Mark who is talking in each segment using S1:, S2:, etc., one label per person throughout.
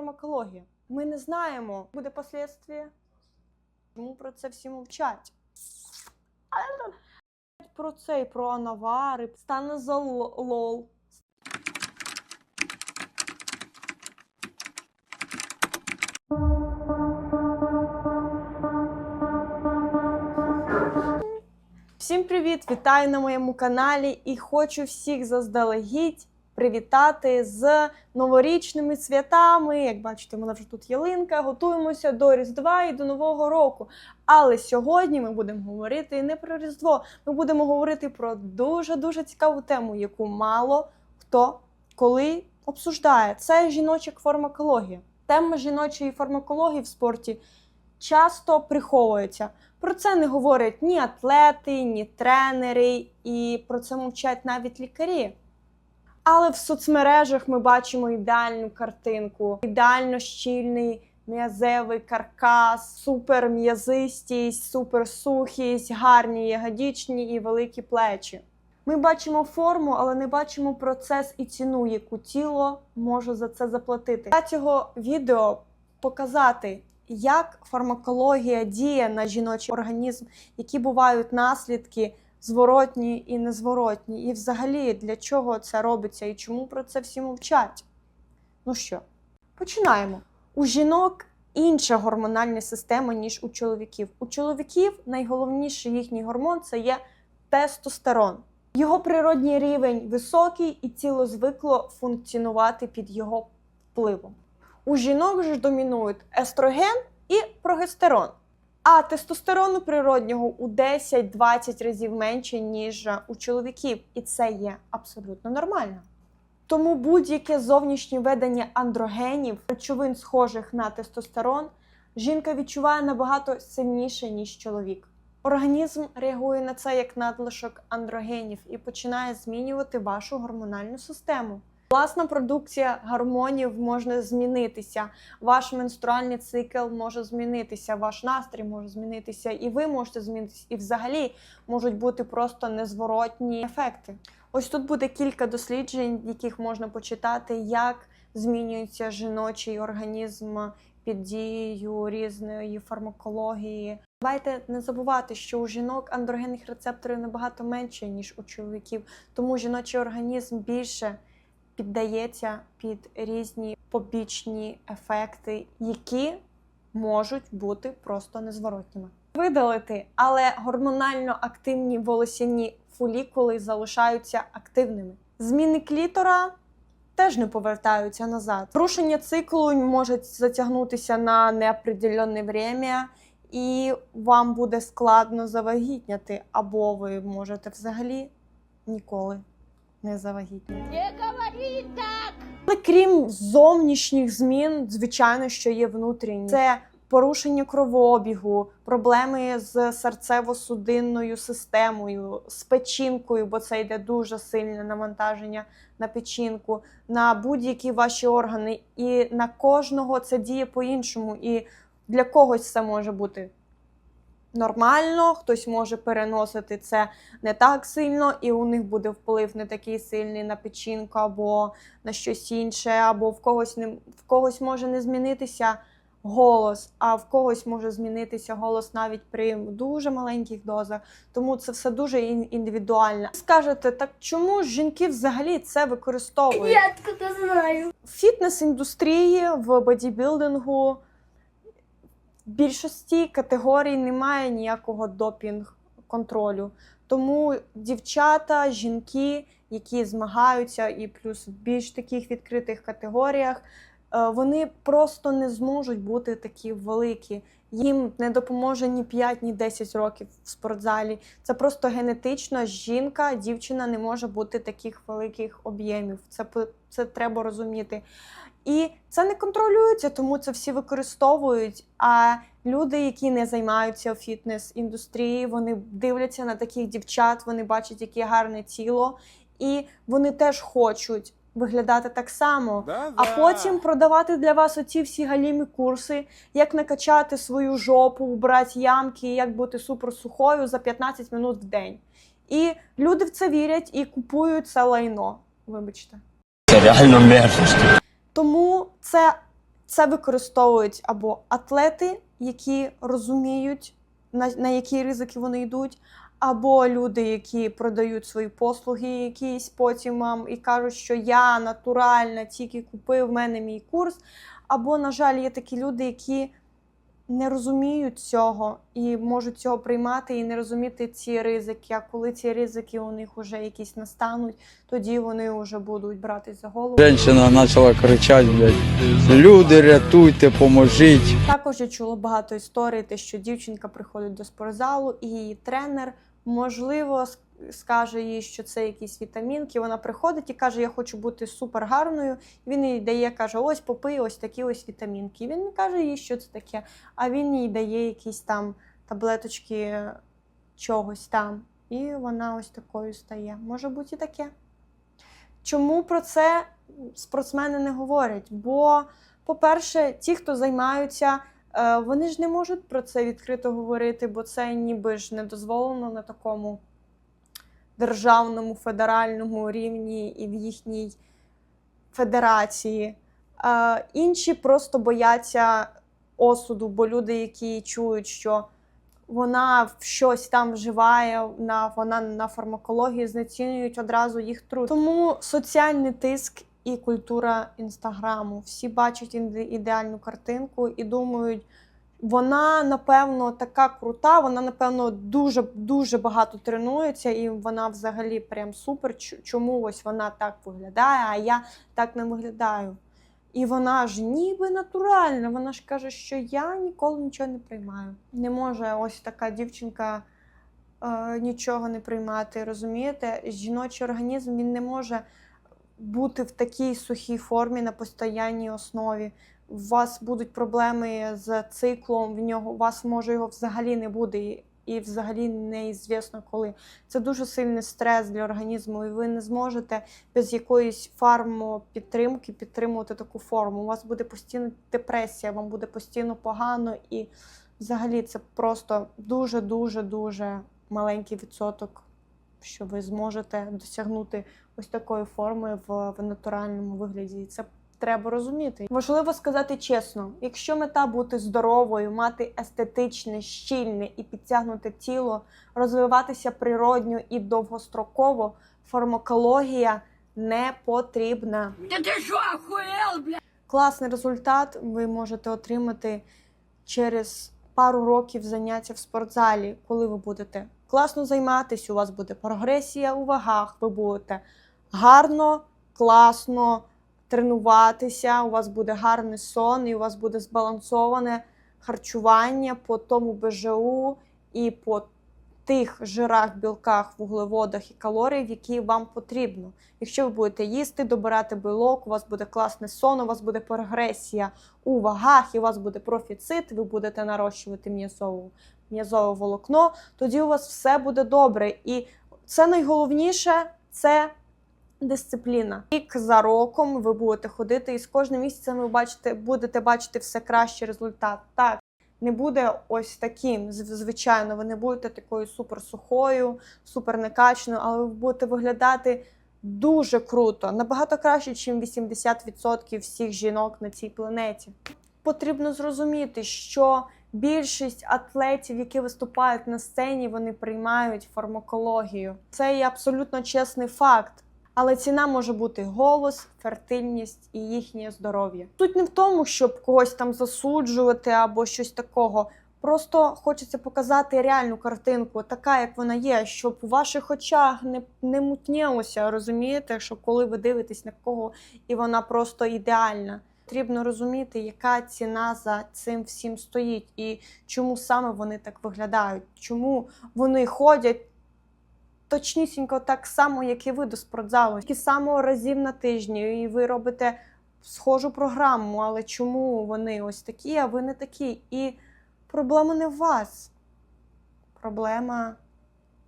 S1: фармакологія. Ми не знаємо, буде послідстві. Тому про це всі мовчать. Про це і про анавари, станозолол. Всім привіт! Вітаю на моєму каналі і хочу всіх заздалегідь привітати з новорічними святами. Як бачите, у мене вже тут ялинка. Готуємося до Різдва і до Нового року. Але сьогодні ми будемо говорити не про Різдво, ми будемо говорити про дуже дуже цікаву тему, яку мало хто коли обсуждає. Це жіноча фармакологія. Тема жіночої фармакології в спорті часто приховується. Про це не говорять ні атлети, ні тренери, і про це мовчать навіть лікарі. Але в соцмережах ми бачимо ідеальну картинку, ідеально щільний м'язевий каркас, суперм'язистість, суперсухість, гарні ягодічні і великі плечі. Ми бачимо форму, але не бачимо процес і ціну, яку тіло може за це заплатити. Для цього відео показати, як фармакологія діє на жіночий організм, які бувають наслідки зворотні і незворотні, і взагалі для чого це робиться і чому про це всі мовчать. Ну що, починаємо. У жінок інша гормональна система, ніж у чоловіків. У чоловіків найголовніший їхній гормон це є тестостерон. Його природній рівень високий, і тіло звикло функціонувати під його впливом. У жінок ж домінують естроген і прогестерон. А тестостерону природнього у 10-20 разів менше, ніж у чоловіків, і це є абсолютно нормально. Тому будь-яке зовнішнє ведення андрогенів, речовин, схожих на тестостерон, жінка відчуває набагато сильніше, ніж чоловік. Організм реагує на це як надлишок андрогенів і починає змінювати вашу гормональну систему. Власна продукція гормонів може змінитися, ваш менструальний цикл може змінитися, ваш настрій може змінитися, і ви можете змінитися, і взагалі можуть бути просто незворотні ефекти. Ось тут буде кілька досліджень, яких можна почитати, як змінюється жіночий організм під дією різної фармакології. Давайте не забувати, що у жінок андрогенних рецепторів набагато менше, ніж у чоловіків, тому жіночий організм більше піддається під різні побічні ефекти, які можуть бути просто незворотніми. Видалити, але гормонально активні волосяні фолікули залишаються активними. Зміни клітора теж не повертаються назад. Порушення циклу може затягнутися на неопределенне время, і вам буде складно завагітняти, або ви можете взагалі ніколи не завагітніти.
S2: Не говори так!
S1: Але крім зовнішніх змін, звичайно, що є внутрішні. Це порушення кровообігу, проблеми з серцево-судинною системою, з печінкою, бо це йде дуже сильне навантаження на печінку, на будь-які ваші органи. І на кожного це діє по-іншому. І для когось це може бути нормально, хтось може переносити це не так сильно, і у них буде вплив не такий сильний на печінку або на щось інше, або в когось не в когось може не змінитися голос, а в когось може змінитися голос навіть при дуже маленьких дозах. Тому це все дуже ін- індивідуально. Скажете, так чому ж жінки взагалі це використовують?
S2: Я откуда знаю.
S1: В фітнес-індустрії, в бодібілдингу більшості категорій немає ніякого допінг-контролю. Тому дівчата, жінки, які змагаються, і плюс в більш таких відкритих категоріях, е, вони просто не зможуть бути такі великі. Їм не допоможе ні 5, ні 10 років в спортзалі. Це просто генетично жінка, дівчина не може бути таких великих об'ємів. Це, це треба розуміти. І це не контролюється, тому це всі використовують. А люди, які не займаються фітнес-індустрією, вони дивляться на таких дівчат, вони бачать, яке гарне тіло, і вони теж хочуть виглядати так само.
S3: Да,
S1: А потім продавати для вас оці всі галімі курси, як накачати свою жопу, убрати ямки, як бути суперсухою за 15 минут в день. І люди в це вірять і купують це лайно. Вибачте.
S4: Це реально мерзость.
S1: Тому це Це використовують або атлети, які розуміють, на, на які ризики вони йдуть, або люди, які продають свої послуги якісь потім і кажуть, що я натуральна, тільки купив в мене мій курс. Або, на жаль, є такі люди, які не розуміють цього і можуть цього приймати і не розуміти ці ризики. А коли ці ризики у них вже якісь настануть, тоді вони вже будуть братись за голову.
S3: Женщина почала кричати, блядь, люди, рятуйте, поможіть.
S1: Також я чула багато історій, те, що дівчинка приходить до спортзалу, і її тренер, можливо, скаже їй, що це якісь вітамінки. Вона приходить і каже: Я хочу бути супер гарною. Він їй дає, каже: Ось попий ось такі ось вітамінки. І він не каже їй, що це таке, а він їй дає якісь там таблеточки чогось там. І вона ось такою стає. Може бути і таке. Чому про це спортсмени не говорять? Бо, по-перше, ті, хто займаються, е, вони ж не можуть про це відкрито говорити, бо це ніби ж не дозволено на такому державному федеральному рівні і в їхній федерації. Е, Інші просто бояться осуду, бо люди, які чують, що вона щось там вживає, на, вона на фармакології знецінюють одразу їх труд. Тому соціальний тиск і культура інстаграму. Всі бачать ідеальну картинку і думають, вона напевно така крута, вона напевно дуже дуже багато тренується, і вона взагалі прям супер. Чому ось вона так виглядає, а я так не виглядаю. І вона ж ніби натуральна. Вона ж каже, що я ніколи нічого не приймаю. Не може ось така дівчинка е, нічого не приймати. Розумієте? Жіночий організм він не може бути в такій сухій формі на постійній основі. У вас будуть проблеми з циклом, в нього у вас може його взагалі не буде. І, взагалі неізвісно коли. Це дуже сильний стрес для організму, і ви не зможете без якоїсь фармопідтримки підтримувати таку форму. У вас буде постійно депресія, вам буде постійно погано, і взагалі це просто дуже, дуже, дуже маленький відсоток, що ви зможете досягнути ось такої форми в, в натуральному вигляді. І це треба розуміти. Важливо сказати чесно: якщо мета бути здоровою, мати естетичне, щільне і підтягнуте тіло, розвиватися природньо і довгостроково, фармакологія не потрібна.
S2: Да ты что, охуел, блядь?
S1: Класний результат ви можете отримати через пару років заняття в спортзалі, коли ви будете класно займатися, у вас буде прогресія у вагах, ви будете гарно, класно тренуватися, у вас буде гарний сон, і у вас буде збалансоване харчування по тому БЖУ і по тих жирах, білках, вуглеводах і калоріях, які вам потрібно. Якщо ви будете їсти, добирати білок, у вас буде класний сон, у вас буде прогресія у вагах, і у вас буде профіцит, ви будете нарощувати м'язову, м'язове волокно, тоді у вас все буде добре. І це найголовніше це дисципліна. Рік за роком ви будете ходити, і з кожним місяцем ви бачите, будете бачити все кращий результат. Так, не буде ось таким. Звичайно, ви не будете такою суперсухою, супернекачною, але ви будете виглядати дуже круто, набагато краще, ніж 80% всіх жінок на цій планеті. Потрібно зрозуміти, що більшість атлетів, які виступають на сцені, вони приймають фармакологію. Це є абсолютно чесний факт. Але ціна може бути голос, фертильність і їхнє здоров'я. Суть не в тому, щоб когось там засуджувати або щось такого. Просто хочеться показати реальну картинку, така як вона є, щоб у ваших очах не, не мутнілося, розумієте, що коли ви дивитесь на кого і вона просто ідеальна. Потрібно розуміти, яка ціна за цим всім стоїть, і чому саме вони так виглядають, чому вони ходять точнісінько так само, як і ви до спортзалу, тільки само разів на тижні, і ви робите схожу програму, але чому вони ось такі, а ви не такі? І проблема не в вас, проблема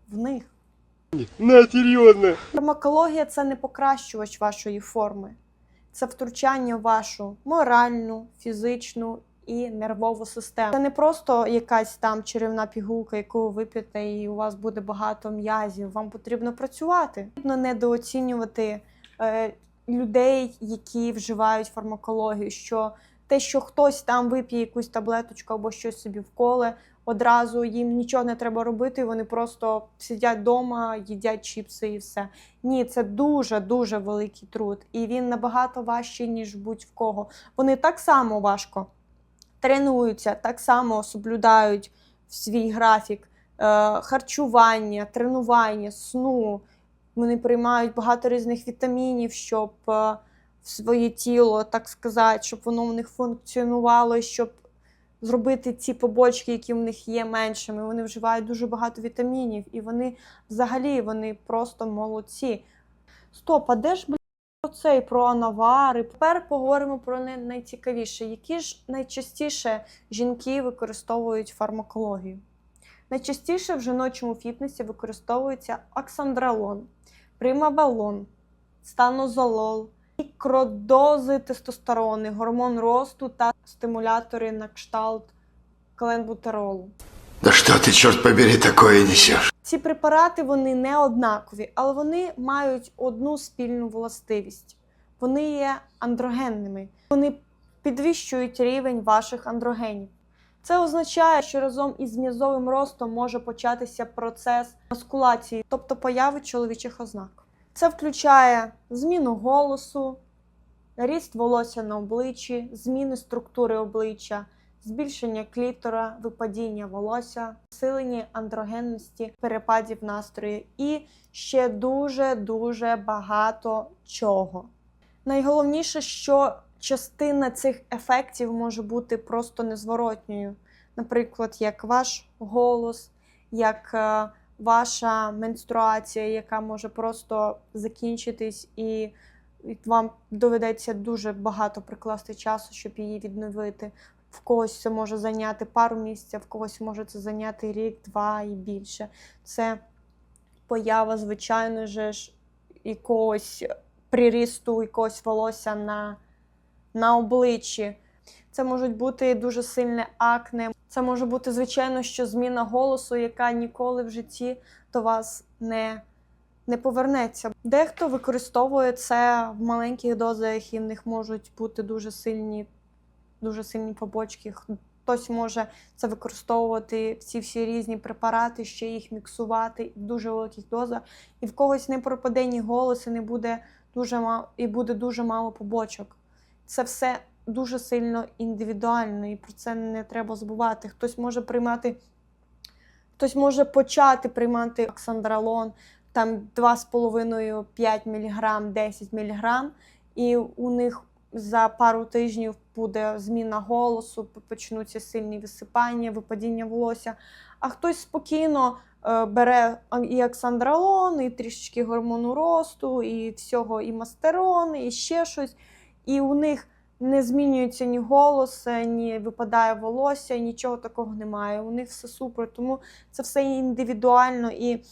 S1: в них.
S4: На, серйозно.
S1: Фармакологія це не покращувач вашої форми, це втручання в вашу моральну, фізичну і нервову систему. Це не просто якась там чарівна пігулка, яку ви вип'єте, і у вас буде багато м'язів. Вам потрібно працювати. Потрібно недооцінювати е, людей, які вживають фармакологію. Що те, що хтось там вип'є якусь таблеточку або щось собі вколе, одразу їм нічого не треба робити, вони просто сидять вдома, їдять чіпси і все. Ні, це дуже дуже великий труд, і він набагато важчий, ніж будь-в кого. Вони так само важко тренуються, так само соблюдають свій графік е, харчування, тренування, сну. Вони приймають багато різних вітамінів, щоб е, в своє тіло, так сказати, щоб воно в них функціонувало, щоб зробити ці побочки, які в них є меншими. Вони вживають дуже багато вітамінів, і вони взагалі вони просто молодці. Стоп, а де ж про цей про анавари? Тепер поговоримо про найцікавіше. Які ж найчастіше жінки використовують фармакологію? Найчастіше в жіночому фітнесі використовується оксандролон, примавалон, станозолол, мікродози тестостерони, гормон росту та стимулятори на кшталт кленбутеролу.
S5: Да что ты, черт побери, такое несешь?
S1: Ці препарати вони не однакові, але вони мають одну спільну властивість. Вони є андрогенними. Вони підвищують рівень ваших андрогенів. Це означає, що разом із м'язовим ростом може початися процес маскулації, тобто появи чоловічих ознак. Це включає зміну голосу, ріст волосся на обличчі, зміни структури обличчя, збільшення клітора, випадіння волосся, посилення андрогенності, перепадів настрою і ще дуже дуже багато чого. Найголовніше, що частина цих ефектів може бути просто незворотньою. Наприклад, як ваш голос, як е, ваша менструація, яка може просто закінчитись, і вам доведеться дуже багато прикласти часу, щоб її відновити. В когось це може зайняти пару місяців, в когось може це зайняти рік, два і більше. Це поява, звичайно ж, якогось прирісту, якогось волосся на, на обличчі. Це можуть бути дуже сильне акне. Це може бути, звичайно, що зміна голосу, яка ніколи в житті до вас не, не повернеться. Дехто використовує це в маленьких дозах, і в них можуть бути дуже сильні, дуже сильні побочки. Хтось може це використовувати ці всі різні препарати, ще їх міксувати в дуже великих дозах, і в когось не пропаде ні голос, і не буде дуже мало, і буде дуже мало побочок. Це все дуже сильно індивідуально, і про це не треба забувати. Хтось може приймати, хтось може почати приймати оксандролон там 2,5-5 мг, 10 мг, і у них за пару тижнів буде зміна голосу, почнуться сильні висипання, випадіння волосся. А хтось спокійно е, бере і оксандролон, і трішечки гормону росту, і всього, і мастерон, і ще щось. І у них не змінюється ні голос, е, ні випадає волосся, нічого такого немає. У них все супер. Тому це все індивідуально. І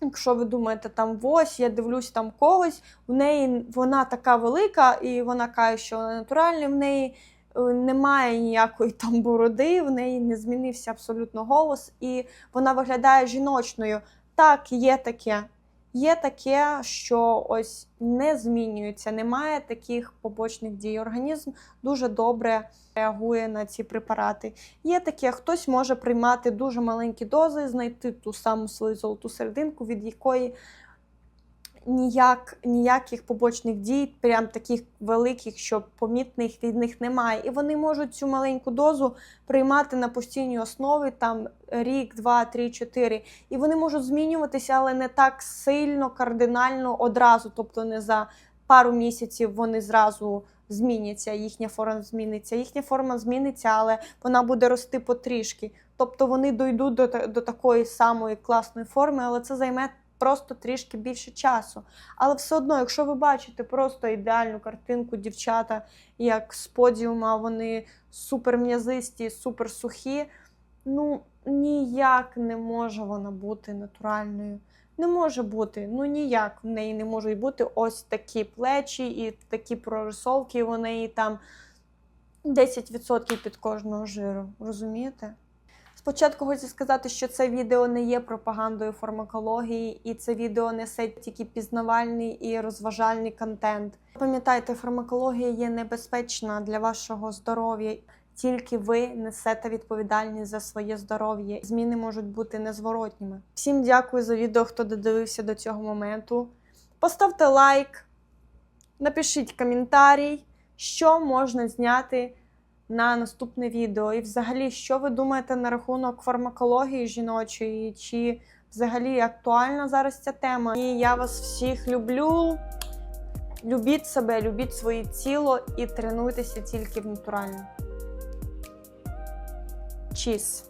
S1: якщо ви думаєте, там ось, я дивлюсь там когось, у неї вона така велика, і вона каже, що вона натуральна, в неї е, немає ніякої там бороди, в неї не змінився абсолютно голос, і вона виглядає жіночною. Так, є таке. Є таке, що ось не змінюється, немає таких побочних дій. Організм дуже добре реагує на ці препарати. Є таке, хтось може приймати дуже маленькі дози, знайти ту саму свою золоту серединку, від якої ніяк, ніяких побочних дій, прям таких великих, що помітних від них немає. І вони можуть цю маленьку дозу приймати на постійній основі там рік, два, три, чотири. І вони можуть змінюватися, але не так сильно, кардинально одразу. Тобто не за пару місяців вони зразу зміняться, їхня форма зміниться. Їхня форма зміниться, але вона буде рости потрішки. Тобто вони дійдуть до, до такої самої класної форми, але це займе просто трішки більше часу. Але все одно, якщо ви бачите просто ідеальну картинку дівчата, як з подіума, вони супер м'язисті, супер сухі, ну ніяк не може вона бути натуральною. Не може бути, ну ніяк в неї не можуть бути ось такі плечі і такі прорисовки, вони там 10% під кожного жиру. Розумієте? Спочатку хочу сказати, що це відео не є пропагандою фармакології, і це відео несе тільки пізнавальний і розважальний контент. Пам'ятайте, фармакологія є небезпечна для вашого здоров'я. Тільки ви несете відповідальність за своє здоров'я. Зміни можуть бути незворотніми. Всім дякую за відео, хто додивився до цього моменту. Поставте лайк, напишіть коментарій, що можна зняти на наступне відео. І взагалі, що ви думаєте на рахунок фармакології жіночої, чи взагалі актуальна зараз ця тема? І я вас всіх люблю. Любіть себе, любіть своє тіло і тренуйтеся тільки в натуральному. Чіс.